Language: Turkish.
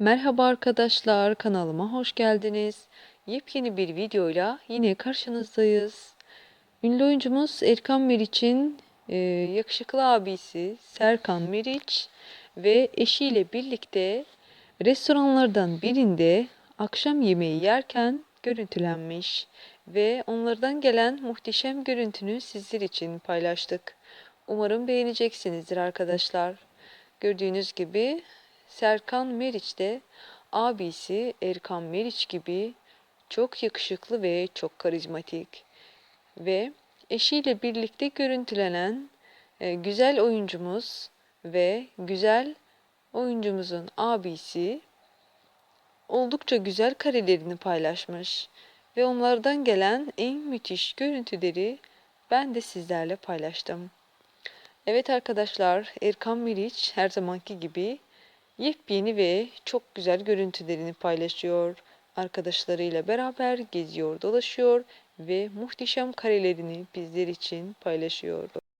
Merhaba arkadaşlar, kanalıma hoş geldiniz. Yepyeni bir videoyla yine karşınızdayız. Ünlü oyuncumuz Erkan Meriç'in e, yakışıklı abisi Serkan Meriç ve eşiyle birlikte restoranlardan birinde akşam yemeği yerken görüntülenmiş ve onlardan gelen muhteşem görüntünü sizler için paylaştık. Umarım beğeneceksinizdir arkadaşlar. Gördüğünüz gibi Serkan Meriç de abisi Erkan Meriç gibi çok yakışıklı ve çok karizmatik ve eşiyle birlikte görüntülenen e, güzel oyuncumuz ve güzel oyuncumuzun abisi oldukça güzel karelerini paylaşmış ve onlardan gelen en müthiş görüntüleri ben de sizlerle paylaştım. Evet arkadaşlar, Erkan Meriç her zamanki gibi yepyeni ve çok güzel görüntülerini paylaşıyor. Arkadaşlarıyla beraber geziyor, dolaşıyor ve muhteşem karelerini bizler için paylaşıyor.